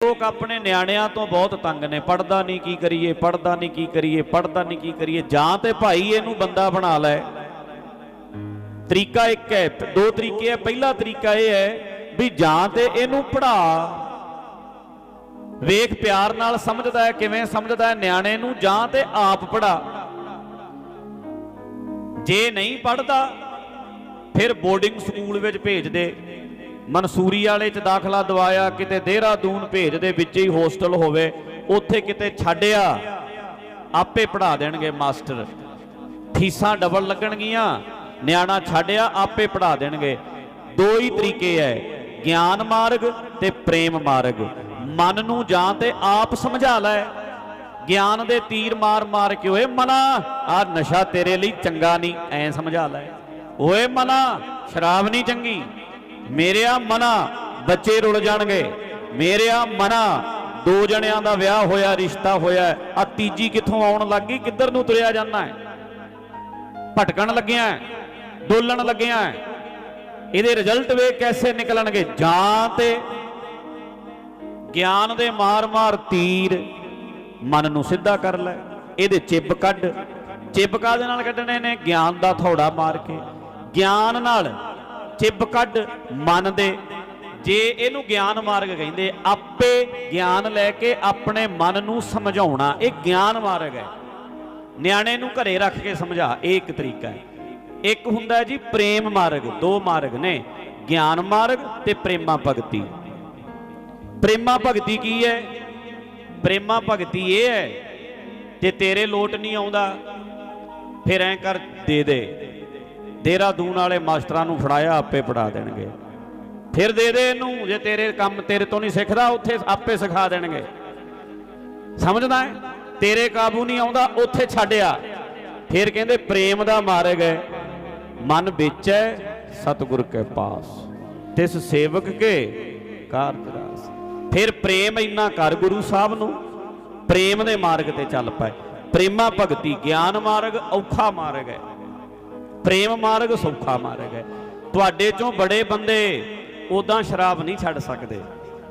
ਲੋਕ ਆਪਣੇ ਨਿਆਣਿਆਂ ਤੋਂ ਬਹੁਤ ਤੰਗ ਨੇ ਪੜਦਾ ਨਹੀਂ ਕੀ ਕਰੀਏ ਪੜਦਾ ਨਹੀਂ ਕੀ ਕਰੀਏ ਪੜਦਾ ਨਹੀਂ ਕੀ ਕਰੀਏ, ਜਾਂ ਤੇ ਭਾਈ ਇਹਨੂੰ ਬੰਦਾ ਬਣਾ ਲੈ। ਤਰੀਕਾ ਇੱਕ ਹੈ, ਦੋ ਤਰੀਕੇ ਹੈ, ਪਹਿਲਾ ਤਰੀਕਾ ਇਹ ਹੈ ਵੀ ਜਾਂ ਤੇ ਇਹਨੂੰ ਪੜਾ ਵੇਖ, ਪਿਆਰ ਨਾਲ ਸਮਝਦਾ ਹੈ, ਕਿਵੇਂ ਸਮਝਦਾ ਹੈ, ਨਿਆਣੇ ਨੂੰ ਜਾਂ ਤੇ ਆਪ ਪੜਾ ਜੇ ਨਹੀਂ ਪੜਦਾ ਫਿਰ ਬੋਰਡਿੰਗ ਸਕੂਲ ਵਿੱਚ ਭੇਜ ਦੇ। ਮਨਸੂਰੀ ਵਾਲੇ ਚ ਦਾਖਲਾ ਦਵਾਇਆ, ਕਿਤੇ ਦੇਹਰਾਦੂਨ ਭੇਜ ਦੇ ਵਿੱਚ ਹੀ ਹੋਸਟਲ ਹੋਵੇ, ਉੱਥੇ ਕਿਤੇ ਛੱਡਿਆ, ਆਪੇ ਪੜਾ ਦੇਣਗੇ ਮਾਸਟਰ। ਫੀਸਾਂ ਡਬਲ ਲੱਗਣਗੀਆਂ, ਨਿਆਣਾ ਛੱਡਿਆ, ਆਪੇ ਪੜਾ ਦੇਣਗੇ। ਦੋ ਹੀ ਤਰੀਕੇ ਐ, ਗਿਆਨ ਮਾਰਗ ਤੇ ਪ੍ਰੇਮ ਮਾਰਗ। ਮਨ ਨੂੰ ਜਾਂ ਤੇ ਆਪ ਸਮਝਾ ਲੈ। ਗਿਆਨ ਦੇ ਤੀਰ ਮਾਰ ਮਾਰ ਕੇ, ਓਏ ਮਨਾ, ਆ ਨਸ਼ਾ ਤੇਰੇ ਲਈ ਚੰਗਾ ਨਹੀਂ, ਐ ਸਮਝਾ ਲੈ। ਓਏ ਮਨਾ, ਸ਼ਰਾਬ ਨਹੀਂ ਚੰਗੀ। ਮੇਰਿਆ ਮਨਾ ਬੱਚੇ ਰੁਲ ਜਾਣਗੇ। ਮੇਰਿਆ ਮਨਾ ਦੋ ਜਣਿਆਂ ਦਾ ਵਿਆਹ ਹੋਇਆ ਰਿਸ਼ਤਾ ਹੋਇਆ। ਆ ਤੀਜੀ ਕਿੱਥੋਂ ਆਉਣ ਲੱਗੀ ਕਿੱਧਰ ਨੂੰ ਤੁਰਿਆ ਜਾਂਦਾ ਹੈ? ਭਟਕਣ ਲੱਗਿਆ ਹੈ, ਡੋਲਣ ਲੱਗਿਆ ਇਹਦੇ ਰਿਜ਼ਲਟ ਵੇ ਕੈਸੇ ਨਿਕਲਣਗੇ? ਜਾਂ ਤੇ ਗਿਆਨ ਦੇ ਮਾਰ-ਮਾਰ ਤੀਰ ਮਨ ਨੂੰ ਸਿੱਧਾ ਕਰ ਲੈ। ਇਹਦੇ ਚਿੱਬ ਕੱਢ। ਚਿੱਬ ਕਾਦੇ ਨਾਲ ਕੱਢਣੇ ਨੇ? ਗਿਆਨ ਦਾ ਥੋੜਾ ਮਾਰ ਕੇ। ਗਿਆਨ ਨਾਲ ਚਿੱਬ ਕੱਢ ਮਨ ਦੇ ਜੇ ਇਹਨੂੰ ਗਿਆਨ ਮਾਰਗ ਕਹਿੰਦੇ, ਆਪੇ ਗਿਆਨ ਲੈ ਕੇ ਆਪਣੇ ਮਨ ਨੂੰ ਸਮਝਾਉਣਾ, ਇਹ ਗਿਆਨ ਮਾਰਗ ਹੈ। ਨਿਆਣੇ ਨੂੰ ਘਰੇ ਰੱਖ ਕੇ ਸਮਝਾ, ਇਹ ਇੱਕ ਤਰੀਕਾ ਹੈ। ਇੱਕ ਹੁੰਦਾ ਜੀ ਪ੍ਰੇਮ ਮਾਰਗ, ਦੋ ਮਾਰਗ ਨੇ, ਗਿਆਨ ਮਾਰਗ ਤੇ ਪ੍ਰੇਮਾ ਭਗਤੀ। ਪ੍ਰੇਮਾ ਭਗਤੀ ਕੀ ਹੈ? ਪ੍ਰੇਮਾ ਭਗਤੀ ਇਹ ਹੈ, ਜੇ ਤੇਰੇ ਲੋਟ ਨਹੀਂ ਆਉਂਦਾ, ਫਿਰ ਐਂ ਕਰ, ਦੇ ਦੇ। ਦੇਹਰਾਦੂਨ ਵਾਲੇ ਮਾਸਟਰਾਂ ਨੂੰ ਫੜਾਇਆ, ਆਪੇ ਪੜਾ ਦੇਣਗੇ। ਫਿਰ ਦੇ ਦੇ ਇਹਨੂੰ, ਜੇ ਤੇਰੇ ਕੰਮ ਤੇਰੇ ਤੋਂ ਨਹੀਂ ਸਿੱਖਦਾ, ਉੱਥੇ ਆਪੇ ਸਿਖਾ ਦੇਣਗੇ। ਸਮਝਦਾ ਹੈ? ਤੇਰੇ ਕਾਬੂ ਨਹੀਂ ਆਉਂਦਾ, ਉੱਥੇ ਛੱਡਿਆ। ਫਿਰ ਕਹਿੰਦੇ, ਪ੍ਰੇਮ ਦਾ ਮਾਰਗ ਹੈ। ਮਨ ਵਿੱਚ ਹੈ, ਸਤਿਗੁਰ ਕੇ ਪਾਸ। ਤਿਸ ਸੇਵਕ ਕੇ ਕਾਰਜ ਰਾਸ ਫਿਰ ਪ੍ਰੇਮ ਇੰਨਾ ਕਰ ਗੁਰੂ ਸਾਹਿਬ ਨੂੰ। ਪ੍ਰੇਮ ਦੇ ਮਾਰਗ ਤੇ ਚੱਲ ਪਏ। ਪ੍ਰੇਮਾ ਭਗਤੀ, ਗਿਆਨ ਮਾਰਗ, ਔਖਾ ਮਾਰਗ ਹੈ। ਪ੍ਰੇਮ ਮਾਰਗ, ਸੌਖਾ ਮਾਰਗ ਹੈ। ਤੁਹਾਡੇ ਚੋਂ ਬੜੇ ਬੰਦੇ ਉਦਾਂ ਸ਼ਰਾਬ ਨਹੀਂ ਛੱਡ ਸਕਦੇ।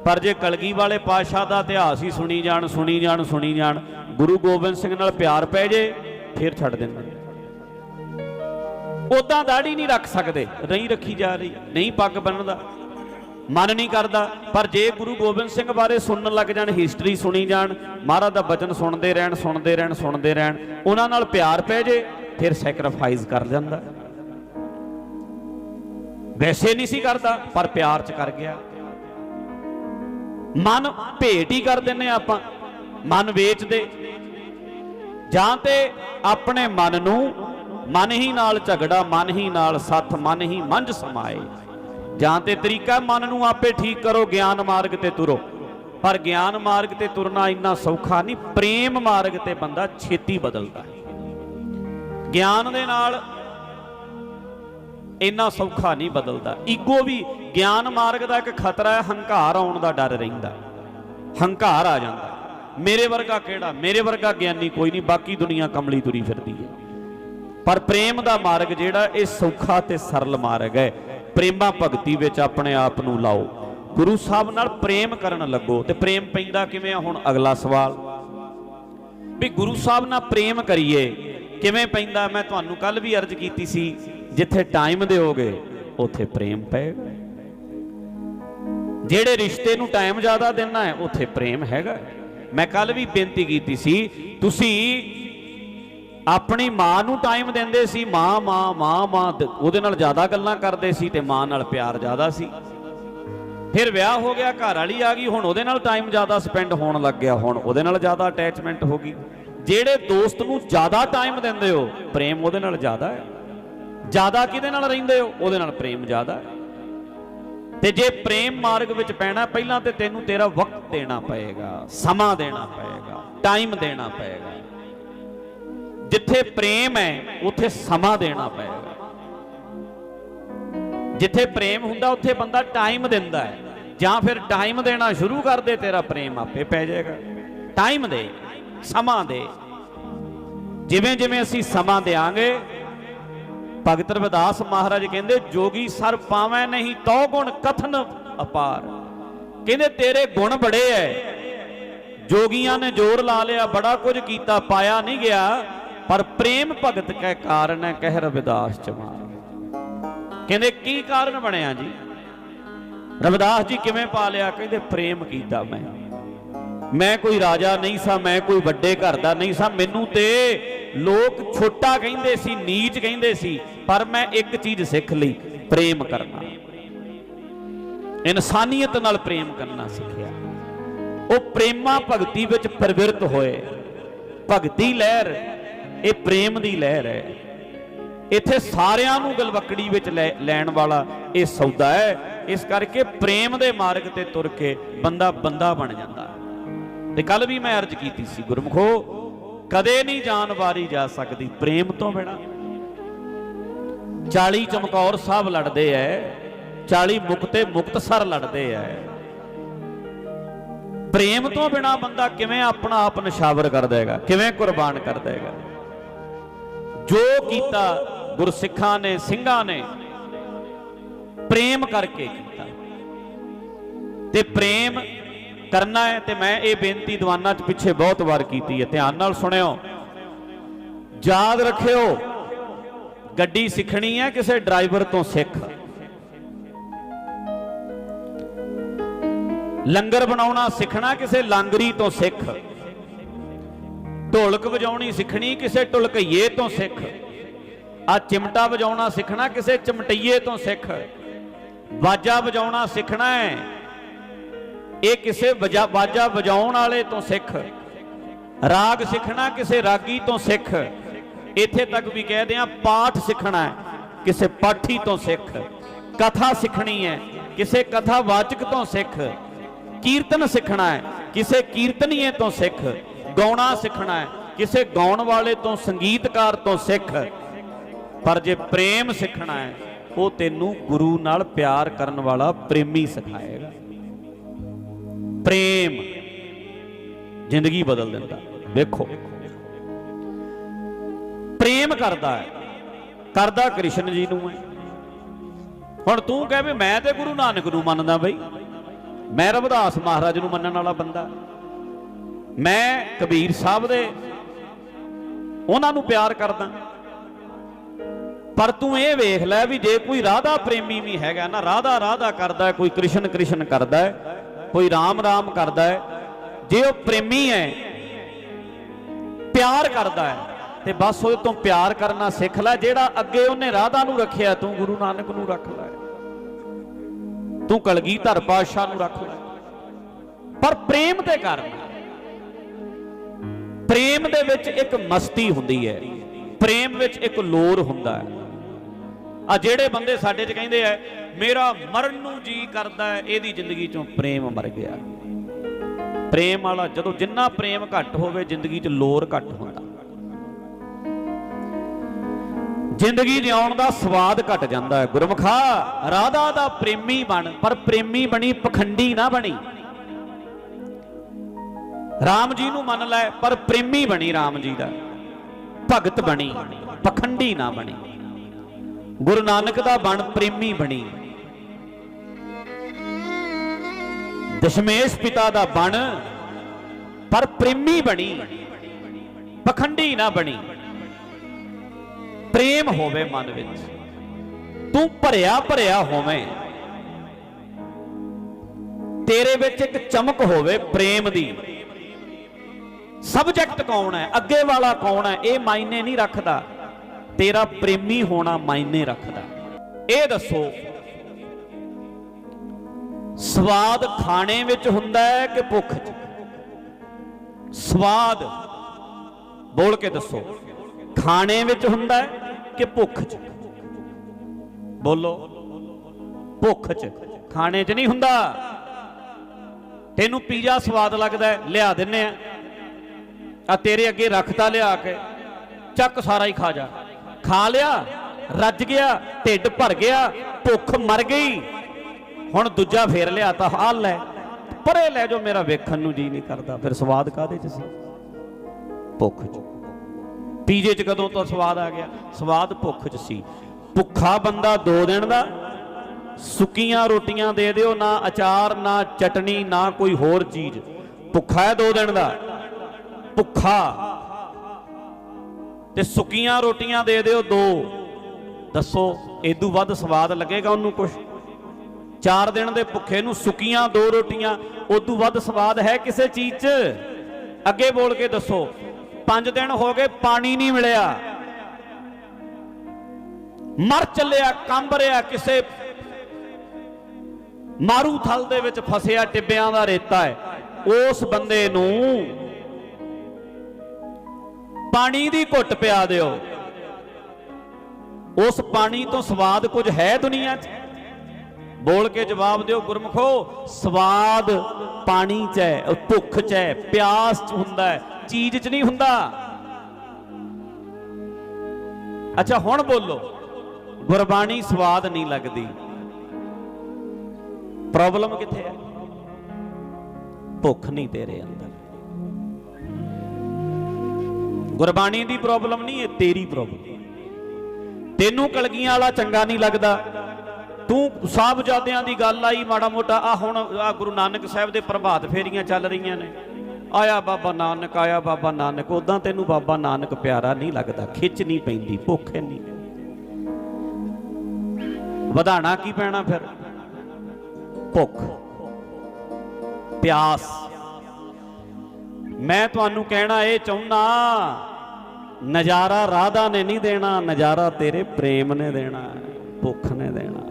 ਪਰ ਜੇ ਕਲਗੀ ਵਾਲੇ ਪਾਤਸ਼ਾਹ ਦਾ ਇਤਿਹਾਸ ਹੀ ਸੁਣੀ ਜਾਣ ਸੁਣੀ ਜਾਣ ਸੁਣੀ ਜਾਣ, ਗੁਰੂ ਗੋਬਿੰਦ ਸਿੰਘ ਨਾਲ ਪਿਆਰ ਪੈ ਜੇ, ਫਿਰ ਛੱਡ ਦਿੰਦੇ ਨੇ। ਉਦਾਂ ਦਾੜੀ ਨਹੀਂ ਰੱਖ ਸਕਦੇ, ਨਹੀਂ ਰੱਖੀ ਜਾ ਰਹੀ, ਨਹੀਂ ਪੱਗ ਬੰਨਦਾ, ਮਨ ਨਹੀਂ ਕਰਦਾ। ਪਰ ਜੇ ਗੁਰੂ ਗੋਬਿੰਦ ਸਿੰਘ ਬਾਰੇ ਸੁਣਨ ਲੱਗ ਜਾਣ ਹਿਸਟਰੀ ਸੁਣੀ ਜਾਣ, ਮਹਾਰਾਜ ਦਾ ਬਚਨ ਸੁਣਦੇ ਰਹਿਣ ਸੁਣਦੇ ਰਹਿਣ ਸੁਣਦੇ ਰਹਿਣ, ਉਹਨਾਂ ਨਾਲ ਪਿਆਰ ਪੈ ਜੇ ਫਿਰ ਸੈਕਰੀਫਾਈਸ ਕਰ ਜਾਂਦਾ ਵੈਸੇ ਨਹੀਂ ਸੀ ਕਰਦਾ, ਪਰ ਪਿਆਰ ਚ ਕਰ ਗਿਆ। ਮਨ ਭੇਟ ਹੀ ਕਰ ਦਿੰਨੇ ਆਪਾਂ, ਮਨ ਵੇਚਦੇ। ਜਾਂ ਤੇ ਆਪਣੇ ਮਨ ਨੂੰ ਮਨ ਹੀ ਨਾਲ ਝਗੜਾ, ਮਨ ਹੀ ਨਾਲ ਸੱਥ, ਮਨ ਹੀ ਮੰਝ ਸਮਾਏ। ਜਾਂ ਤੇ ਤਰੀਕਾ ਮਨ ਨੂੰ ਆਪੇ ਠੀਕ ਕਰੋ, ਗਿਆਨ ਮਾਰਗ ਤੇ ਤੁਰੋ। ਪਰ ਗਿਆਨ ਮਾਰਗ ਤੇ ਤੁਰਨਾ ਇੰਨਾ ਸੌਖਾ ਨਹੀਂ, ਪ੍ਰੇਮ ਮਾਰਗ ਤੇ ਬੰਦਾ ਛੇਤੀ ਬਦਲਦਾ ਹੈ। ਗਿਆਨ ਦੇ ਨਾਲ ਇੰਨਾ ਸੌਖਾ ਨਹੀਂ ਬਦਲਦਾ। ਈਗੋ ਵੀ ਗਿਆਨ ਮਾਰਗ ਦਾ ਇੱਕ ਖਤਰਾ ਹੈ, ਹੰਕਾਰ ਆਉਣ ਦਾ ਡਰ ਰਹਿੰਦਾ। ਹੰਕਾਰ ਆ ਜਾਂਦਾ। ਮੇਰੇ ਵਰਗਾ ਕਿਹੜਾ? ਮੇਰੇ ਵਰਗਾ ਗਿਆਨੀ ਕੋਈ ਨਹੀਂ, ਬਾਕੀ ਦੁਨੀਆ ਕਮਲੀ ਤੁਰੀ ਫਿਰਦੀ ਹੈ। ਪਰ ਪ੍ਰੇਮ ਦਾ ਮਾਰਗ ਜਿਹੜਾ, ਇਹ ਸੌਖਾ ਤੇ ਸਰਲ ਮਾਰਗ ਹੈ। ਪ੍ਰੇਮਾ ਭਗਤੀ ਵਿੱਚ ਆਪਣੇ ਆਪ ਨੂੰ ਲਾਓ। ਗੁਰੂ ਸਾਹਿਬ ਨਾਲ ਪ੍ਰੇਮ ਕਰਨ ਲੱਗੋ ਤੇ ਪ੍ਰੇਮ ਪੈਂਦਾ ਕਿਵੇਂ ਆ ਹੁਣ? ਅਗਲਾ ਸਵਾਲ। ਵੀ ਗੁਰੂ ਸਾਹਿਬ ਨਾਲ ਪ੍ਰੇਮ ਕਰੀਏ। ਕਿਵੇਂ ਪੈਂਦਾ? ਮੈਂ ਤੁਹਾਨੂੰ ਕੱਲ ਵੀ ਅਰਜ਼ ਕੀਤੀ ਸੀ, ਜਿੱਥੇ ਟਾਈਮ ਦਿਓਗੇ, ਉੱਥੇ ਪ੍ਰੇਮ ਪਏਗਾ। ਜਿਹੜੇ ਰਿਸ਼ਤੇ ਨੂੰ ਟਾਈਮ ਜ਼ਿਆਦਾ ਦੇਣਾ ਹੈ, ਉੱਥੇ ਪ੍ਰੇਮ ਹੈਗਾ। ਮੈਂ ਕੱਲ ਵੀ ਬੇਨਤੀ ਕੀਤੀ ਸੀ, ਤੁਸੀਂ ਆਪਣੀ ਮਾਂ ਨੂੰ ਟਾਈਮ ਦਿੰਦੇ ਸੀ, ਮਾਂ ਮਾਂ ਮਾਂ ਮਾਂ ਉਹਦੇ ਨਾਲ ਜ਼ਿਆਦਾ ਗੱਲਾਂ ਕਰਦੇ ਸੀ ਤੇ ਮਾਂ ਨਾਲ ਪਿਆਰ ਜ਼ਿਆਦਾ ਸੀ। ਫਿਰ ਵਿਆਹ ਹੋ ਗਿਆ, ਘਰ ਵਾਲੀ ਆ ਗਈ, ਹੁਣ ਉਹਦੇ ਨਾਲ ਟਾਈਮ ਜ਼ਿਆਦਾ ਸਪੈਂਡ ਹੋਣ ਲੱਗ ਗਿਆ, ਹੁਣ ਉਹਦੇ ਨਾਲ ਜ਼ਿਆਦਾ ਅਟੈਚਮੈਂਟ ਹੋ ਗਈ। ਜਿਹੜੇ ਦੋਸਤ ਨੂੰ ਜ਼ਿਆਦਾ ਟਾਈਮ ਦਿੰਦੇ ਹੋ, ਪ੍ਰੇਮ ਉਹਦੇ ਨਾਲ ਜ਼ਿਆਦਾ ਹੈ। ਜ਼ਿਆਦਾ ਕਿਹਦੇ ਨਾਲ ਰਹਿੰਦੇ ਹੋ? ਉਹਦੇ ਨਾਲ ਪ੍ਰੇਮ ਜ਼ਿਆਦਾ ਹੈ। ਤੇ ਜੇ ਪ੍ਰੇਮ ਮਾਰਗ ਵਿੱਚ ਪੈਣਾ ਪਹਿਲਾਂ ਤੇ ਤੈਨੂੰ ਤੇਰਾ ਵਕਤ ਦੇਣਾ ਪਏਗਾ, ਸਮਾਂ ਦੇਣਾ ਪਏਗਾ ਟਾਈਮ ਦੇਣਾ ਪਏਗਾ। ਜਿੱਥੇ ਪ੍ਰੇਮ ਹੈ, ਉੱਥੇ ਸਮਾਂ ਦੇਣਾ ਪਏਗਾ। ਜਿੱਥੇ ਪ੍ਰੇਮ ਹੁੰਦਾ, ਉੱਥੇ ਬੰਦਾ ਟਾਈਮ ਦਿੰਦਾ ਹੈ। ਜਾਂ ਫਿਰ ਟਾਈਮ ਦੇਣਾ ਸ਼ੁਰੂ ਕਰ ਦੇ, ਤੇਰਾ ਪ੍ਰੇਮ ਆਪੇ ਪੈ ਜਾਏਗਾ। ਟਾਈਮ ਦੇ। ਸਮਾਂ ਦੇ। ਜਿਵੇਂ ਜਿਵੇਂ ਅਸੀਂ ਸਮਾਂ ਦੇਾਂਗੇ ਭਗਤ ਰਵਿਦਾਸ ਮਹਾਰਾਜ ਕਹਿੰਦੇ, ਜੋਗੀ ਸਰ ਪਾਵੈ ਨਹੀਂ ਤੋ ਗੁਣ ਕਥਨ ਅਪਾਰ। ਕਹਿੰਦੇ, ਤੇਰੇ ਗੁਣ ਬੜੇ ਐ। ਜੋਗੀਆਂ ਨੇ ਜ਼ੋਰ ਲਾ ਲਿਆ, ਬੜਾ ਕੁਝ ਕੀਤਾ, ਪਾਇਆ ਨਹੀਂ ਗਿਆ। ਪਰ ਪ੍ਰੇਮ ਭਗਤ ਕੈ ਕਾਰਨ ਹੈ ਕਹਿ ਰਵਿਦਾਸ ਚਮਾਰ ਕਹਿੰਦੇ, ਕੀ ਕਾਰਨ ਬਣਿਆ ਜੀ? ਰਵਿਦਾਸ ਜੀ ਕਿਵੇਂ ਪਾ ਲਿਆ? ਕਹਿੰਦੇ, ਪ੍ਰੇਮ ਕੀਤਾ ਮੈਂ। ਮੈਂ ਕੋਈ ਰਾਜਾ ਨਹੀਂ ਸਾਂ, ਮੈਂ ਕੋਈ ਵੱਡੇ ਘਰ ਦਾ ਨਹੀਂ ਸਾਂ। ਮੈਨੂੰ ਤੇ ਲੋਕ ਛੋਟਾ ਕਹਿੰਦੇ ਸੀ, ਨੀਚ ਕਹਿੰਦੇ ਸੀ, ਪਰ ਮੈਂ ਇੱਕ ਚੀਜ਼ ਸਿੱਖ ਲਈ, ਪ੍ਰੇਮ ਕਰਨਾ। ਇਨਸਾਨੀਅਤ ਨਾਲ ਪ੍ਰੇਮ ਕਰਨਾ ਸਿੱਖਿਆ। ਉਹ ਪ੍ਰੇਮਾ ਭਗਤੀ ਵਿੱਚ ਪ੍ਰਵਿਰਤ ਹੋਏ। ਭਗਤੀ ਲਹਿਰ, ਇਹ ਪ੍ਰੇਮ ਦੀ ਲਹਿਰ ਹੈ। ਇੱਥੇ ਸਾਰਿਆਂ ਨੂੰ ਗਲਵਕੜੀ ਵਿੱਚ ਲੈ- ਲੈਣ ਵਾਲਾ ਇਹ ਸੌਦਾ ਹੈ। ਇਸ ਕਰਕੇ ਪ੍ਰੇਮ ਦੇ ਮਾਰਗ ਤੇ ਤੁਰ ਕੇ ਬੰਦਾ ਬੰਦਾ ਬਣ ਜਾਂਦਾ। ਤੇ ਕੱਲ ਵੀ ਮੈਂ ਅਰਜ਼ ਕੀਤੀ ਸੀ, ਗੁਰਮਖੋ, ਕਦੇ ਨਹੀਂ ਜਾਨ ਵਾਰੀ ਜਾ ਸਕਦੀ, ਪ੍ਰੇਮ ਤੋਂ ਬਿਨਾ। 40 ਚਮਕੌਰ ਸਾਹਿਬ ਲੜਦੇ ਐ 40 ਮੁਕਤੇ ਮੁਕਤਸਰ ਲੜਦੇ ਐ। ਪ੍ਰੇਮ ਤੋਂ ਬਿਨਾ ਬੰਦਾ ਕਿਵੇਂ ਆਪਣਾ ਆਪ ਨਿਸ਼ਾਵਰ ਕਰ ਦੇਗਾ ਕਿਵੇਂ ਕੁਰਬਾਨ ਕਰ ਦੇਗਾ ਜੋ ਕੀਤਾ ਗੁਰਸਿੱਖਾਂ ਨੇ, ਸਿੰਘਾਂ ਨੇ, ਪ੍ਰੇਮ ਕਰਕੇ ਕੀਤਾ। ਤੇ ਪ੍ਰੇਮ ਕਰਨਾ ਹੈ ਤੇ ਮੈਂ ਇਹ ਬੇਨਤੀ ਦੀਵਾਨਾਂ 'ਚ ਪਿੱਛੇ ਬਹੁਤ ਵਾਰ ਕੀਤੀ ਹੈ। ਧਿਆਨ ਨਾਲ ਸੁਣਿਓ। ਯਾਦ ਰੱਖਿਓ, ਗੱਡੀ ਸਿੱਖਣੀ ਹੈ ਕਿਸੇ ਡਰਾਈਵਰ ਤੋਂ ਸਿੱਖ। ਲੰਗਰ ਬਣਾਉਣਾ ਸਿੱਖਣਾ ਕਿਸੇ ਲਾਂਗਰੀ ਤੋਂ ਸਿੱਖ। ਢੋਲਕ ਵਜਾਉਣੀ ਸਿੱਖਣੀ ਕਿਸੇ ਢੋਲਕਈਏ ਤੋਂ ਸਿੱਖ। ਆ ਚਿਮਟਾ ਵਜਾਉਣਾ ਸਿੱਖਣਾ ਕਿਸੇ ਚਮਟਈਏ ਤੋਂ ਸਿੱਖ। ਬਾਜਾ ਵਜਾਉਣਾ ਸਿੱਖਣਾ ਹੈ। ਇਹ ਕਿਸੇ ਵਜਾ- ਬਾਜਾ ਵਜਾਉਣ ਵਾਲੇ ਤੋਂ ਸਿੱਖ। ਰਾਗ ਸਿੱਖਣਾ ਕਿਸੇ ਰਾਗੀ ਤੋਂ ਸਿੱਖ। ਇੱਥੇ ਤੱਕ ਵੀ ਕਹਦੇ ਆ ਪਾਠ ਸਿੱਖਣਾ ਹੈ, ਕਿਸੇ ਪਾਠੀ ਤੋਂ ਸਿੱਖ। ਕਥਾ ਸਿੱਖਣੀ ਹੈ, ਕਿਸੇ ਕਥਾ ਵਾਚਕ ਤੋਂ ਸਿੱਖ। ਕੀਰਤਨ ਸਿੱਖਣਾ ਹੈ, ਕਿਸੇ ਕੀਰਤਨੀਏ ਤੋਂ ਸਿੱਖ। ਗਾਉਣਾ ਸਿੱਖਣਾ ਹੈ, ਕਿਸੇ ਗਾਉਣ ਵਾਲੇ ਤੋਂ ਸੰਗੀਤਕਾਰ ਤੋਂ ਸਿੱਖ। ਪਰ ਜੇ ਪ੍ਰੇਮ ਸਿੱਖਣਾ ਹੈ, ਉਹ ਤੈਨੂੰ ਗੁਰੂ ਨਾਲ ਪਿਆਰ ਕਰਨ ਵਾਲਾ ਪ੍ਰੇਮੀ ਸਿਖਾਏਗਾ। ਪ੍ਰੇਮ ਜ਼ਿੰਦਗੀ ਬਦਲ ਦਿੰਦਾ। ਵੇਖੋ। ਪ੍ਰੇਮ ਕਰਦਾ ਹੈ। ਕਰਦਾ ਕ੍ਰਿਸ਼ਨ ਜੀ ਨੂੰ ਹੈ। ਹੁਣ ਤੂੰ ਕਹੇ ਵੀ ਮੈਂ ਤੇ ਗੁਰੂ ਨਾਨਕ ਨੂੰ ਮੰਨਦਾ ਬਈ। ਮੈਂ ਰਵਿਦਾਸ ਮਹਾਰਾਜ ਨੂੰ ਮੰਨਣ ਵਾਲਾ ਬੰਦਾ। ਮੈਂ ਕਬੀਰ ਸਾਹਿਬ ਦੇ ਉਹਨਾਂ ਨੂੰ ਪਿਆਰ ਕਰਦਾ। ਪਰ ਤੂੰ ਇਹ ਵੇਖ ਲੈ ਵੀ ਜੇ ਕੋਈ ਰਾਧਾ ਪ੍ਰੇਮੀ ਵੀ ਹੈਗਾ ਨਾ ਰਾਧਾ ਰਾਧਾ ਕਰਦਾ, ਕੋਈ ਕ੍ਰਿਸ਼ਨ ਕ੍ਰਿਸ਼ਨ ਕਰਦਾ ਹੈ ਕੋਈ ਰਾਮ ਰਾਮ ਕਰਦਾ ਹੈ। ਜੇ ਉਹ ਪ੍ਰੇਮੀ ਹੈ, ਪਿਆਰ ਕਰਦਾ ਹੈ, ਤੇ ਬਸ ਉਹਦੇ ਤੋਂ ਪਿਆਰ ਕਰਨਾ ਸਿੱਖ ਲੈ, ਜਿਹੜਾ ਅੱਗੇ ਉਹਨੇ ਰਾਧਾ ਨੂੰ ਰੱਖਿਆ, ਤੂੰ ਗੁਰੂ ਨਾਨਕ ਨੂੰ ਰੱਖ ਲੈ। ਤੂੰ ਕਲਗੀਧਰ ਪਾਤਸ਼ਾਹ ਨੂੰ ਰੱਖ ਲੈ। ਪਰ ਪ੍ਰੇਮ ਤੇ ਕਰਨਾ, ਪ੍ਰੇਮ ਦੇ ਵਿੱਚ ਇੱਕ ਮਸਤੀ ਹੁੰਦੀ ਹੈ। ਪ੍ਰੇਮ ਵਿੱਚ ਇੱਕ ਲੋਰ ਹੁੰਦਾ ਹੈ। ਆ ਜਿਹੜੇ ਬੰਦੇ ਸਾਡੇ 'ਚ ਕਹਿੰਦੇ ਆ, ਮੇਰਾ ਮਰਨ ਨੂੰ ਜੀ ਕਰਦਾ ਹੈ, ਇਹਦੀ ਜ਼ਿੰਦਗੀ 'ਚੋਂ ਪ੍ਰੇਮ ਮਰ ਗਿਆ। ਪ੍ਰੇਮ ਵਾਲਾ ਜਦੋਂ ਜਿੰਨਾ ਪ੍ਰੇਮ ਘੱਟ ਹੋਵੇ, ਜ਼ਿੰਦਗੀ 'ਚ ਲੋਰ ਘੱਟ ਹੁੰਦਾ। ਜ਼ਿੰਦਗੀ ਜਿਉਣ ਦਾ ਸਵਾਦ ਘਟ ਜਾਂਦਾ ਹੈ। ਗੁਰਮਖਾ, ਰਾਧਾ ਦਾ ਪ੍ਰੇਮੀ ਬਣ, ਪਰ ਪ੍ਰੇਮੀ ਬਣੀ, ਪਖੰਡੀ ਨਾ ਬਣੀ। ਰਾਮ ਜੀ ਨੂੰ ਮੰਨ ਲੈ, ਪਰ ਪ੍ਰੇਮੀ ਬਣੀ ਰਾਮ ਜੀ ਦਾ। ਭਗਤ ਬਣੀ, ਪਖੰਡੀ ਨਾ ਬਣੀ। ਗੁਰੂ ਨਾਨਕ ਦਾ ਬਣ ਪ੍ਰੇਮੀ ਬਣੀ। ਦਸ਼ਮੇਸ਼ ਪਿਤਾ ਦਾ ਬਣ ਪਰ ਪ੍ਰੇਮੀ ਬਣੀ। ਪਖੰਡੀ ਨਾ ਬਣੀ। ਪ੍ਰੇਮ ਹੋਵੇ ਮਨ ਵਿੱਚ। ਤੂੰ ਭਰਿਆ ਭਰਿਆ ਹੋਵੇਂ। ਤੇਰੇ ਵਿੱਚ ਇੱਕ ਚਮਕ ਹੋਵੇ ਪ੍ਰੇਮ ਦੀ। ਸਬਜੈਕਟ ਕੌਣ ਹੈ? ਅੱਗੇ ਵਾਲਾ ਕੌਣ ਹੈ? ਇਹ ਮਾਇਨੇ ਨਹੀਂ ਰੱਖਦਾ। ਤੇਰਾ ਪ੍ਰੇਮੀ ਹੋਣਾ ਮਾਇਨੇ ਰੱਖਦਾ। ਇਹ ਦੱਸੋ, ਸਵਾਦ ਖਾਣੇ ਵਿੱਚ ਹੁੰਦਾ ਹੈ ਕਿ ਭੁੱਖ 'ਚ? ਸਵਾਦ, ਬੋਲ ਕੇ ਦੱਸੋ। ਖਾਣੇ ਵਿੱਚ ਹੁੰਦਾ ਹੈ ਕਿ ਭੁੱਖ 'ਚ? ਬੋਲੋ, ਭੁੱਖ 'ਚ। ਖਾਣੇ 'ਚ ਨਹੀਂ ਹੁੰਦਾ। ਤੈਨੂੰ ਪੀਜ਼ਾ ਸਵਾਦ ਲੱਗਦਾ ਲਿਆ ਦਿੰਨੇ ਆ। ਆ ਤੇਰੇ ਅੱਗੇ ਰੱਖਤਾ ਲਿਆ ਕੇ, ਚੱਕ ਸਾਰਾ ਹੀ ਖਾ ਜਾ। ਖਾ ਲਿਆ, ਰੱਜ ਗਿਆ, ਢਿੱਡ ਭਰ ਗਿਆ, ਭੁੱਖ ਮਰ ਗਈ। ਹੁਣ ਦੂਜਾ ਫੇਰ ਲਿਆ ਤਾਂ ਆ ਲੈ, ਪਰੇ ਲੈ ਜੋ ਮੇਰਾ ਵੇਖਣ ਨੂੰ ਜੀ ਨਹੀਂ ਕਰਦਾ। ਫਿਰ ਸਵਾਦ ਕਾਦੇ ਚ ਸੀ? ਭੁੱਖ ਚ। ਪੀਜੇ ਚ ਕਦੋਂ ਤੋਂ ਸਵਾਦ ਆ ਗਿਆ? ਸਵਾਦ ਭੁੱਖ ਚ ਸੀ। ਭੁੱਖਾ ਬੰਦਾ ਦੋ ਦਿਨ ਦਾ, ਸੁੱਕੀਆਂ ਰੋਟੀਆਂ ਦੇ ਦਿਓ, ਨਾ ਅਚਾਰ, ਨਾ ਚਟਣੀ ਨਾ ਕੋਈ ਹੋਰ ਚੀਜ਼। ਭੁੱਖਾ ਹੈ ਦੋ ਦਿਨ ਦਾ। ਭੁੱਖਾ। ਤੇ ਸੁੱਕੀਆਂ ਰੋਟੀਆਂ ਦੇ ਦਿਓ ਦੋ। ਦੱਸੋ ਇਦੋਂ ਵੱਧ ਸਵਾਦ ਲੱਗੇਗਾ ਉਹਨੂੰ ਕੁਝ ਚਾਰ ਦਿਨ ਦੇ ਭੁੱਖੇ ਨੂੰ ਸੁੱਕੀਆਂ ਦੋ ਰੋਟੀਆਂ ਉਦੋਂ ਵੱਧ ਸਵਾਦ ਹੈ ਕਿਸੇ ਚੀਜ਼ 'ਚ? ਅੱਗੇ ਬੋਲ ਕੇ ਦੱਸੋ। ਪੰਜ ਦਿਨ ਹੋ ਗਏ, ਪਾਣੀ ਨਹੀਂ ਮਿਲਿਆ। ਮਰ ਚੱਲਿਆ, ਕੰਬ ਰਿਹਾ ਕਿਸੇ ਮਾਰੂ ਥਲ ਦੇ ਵਿੱਚ ਫਸਿਆ ਟਿੱਬਿਆਂ ਦਾ ਰੇਤਾ ਹੈ। ਉਸ ਬੰਦੇ ਨੂੰ ਪਾਣੀ ਦੀ ਘੁੱਟ ਪਿਆ ਦਿਓ। ਉਸ ਪਾਣੀ ਤੋਂ ਸਵਾਦ ਕੁਝ ਹੈ ਦੁਨੀਆ 'ਚ? ਬੋਲ ਕੇ ਜਵਾਬ ਦਿਓ, ਗੁਰਮਖੋ, ਸਵਾਦ ਪਾਣੀ 'ਚ ਹੈ ਭੁੱਖ 'ਚ ਹੈ, ਪਿਆਸ 'ਚ ਹੁੰਦਾ ਹੈ, ਚੀਜ਼ 'ਚ ਨਹੀਂ ਹੁੰਦਾ। ਅੱਛਾ, ਹੁਣ ਬੋਲੋ। ਗੁਰਬਾਣੀ ਸਵਾਦ ਨਹੀਂ ਲੱਗਦੀ। ਪ੍ਰੋਬਲਮ ਕਿੱਥੇ ਹੈ? ਭੁੱਖ ਨਹੀਂ ਤੇਰੇ ਅੰਦਰ ਗੁਰਬਾਣੀ ਦੀ ਪ੍ਰੋਬਲਮ ਨਹੀਂ, ਇਹ ਤੇਰੀ ਪ੍ਰੋਬਲਮ ਤੈਨੂੰ ਕਲਗੀਆਂ ਵਾਲਾ ਚੰਗਾ ਨਹੀਂ ਲੱਗਦਾ। ਤੂੰ ਸਾਹਿਬਜ਼ਾਦਿਆਂ ਦੀ ਗੱਲ ਆਈ, ਮਾੜਾ ਮੋਟਾ ਆ ਹੁਣ ਆ ਗੁਰੂ ਨਾਨਕ ਸਾਹਿਬ ਦੇ ਪ੍ਰਭਾਤ ਫੇਰੀਆਂ ਚੱਲ ਰਹੀਆਂ ਨੇ। ਆਇਆ ਬਾਬਾ ਨਾਨਕ, ਆਇਆ ਬਾਬਾ ਨਾਨਕ ਉਦਾਂ ਤੈਨੂੰ ਬਾਬਾ ਨਾਨਕ ਪਿਆਰਾ ਨਹੀਂ ਲੱਗਦਾ। ਖਿੱਚ ਨਹੀਂ ਪੈਂਦੀ, ਭੁੱਖ ਨਹੀਂ। ਵਧਾਣਾ ਕੀ ਪੈਣਾ ਫਿਰ? ਭੁੱਖ। ਪਿਆਸ। ਮੈਂ ਤੁਹਾਨੂੰ ਕਹਿਣਾ ਇਹ ਚਾਹੁੰਦਾ ਨਜ਼ਾਰਾ ਰਾਧਾ ਨੇ ਨਹੀਂ ਦੇਣਾ, ਨਜ਼ਾਰਾ ਤੇਰੇ ਪ੍ਰੇਮ ਨੇ ਦੇਣਾ, ਭੁੱਖ ਨੇ ਦੇਣਾ।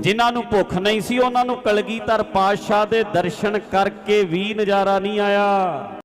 ਜਿਨ੍ਹਾਂ ਨੂੰ ਭੁੱਖ ਨਹੀਂ ਸੀ, ਉਹਨਾਂ ਨੂੰ ਕਲਗੀਧਰ ਪਾਤਸ਼ਾਹ ਦੇ ਦਰਸ਼ਨ ਕਰਕੇ ਵੀ ਨਜ਼ਾਰਾ ਨਹੀਂ ਆਇਆ।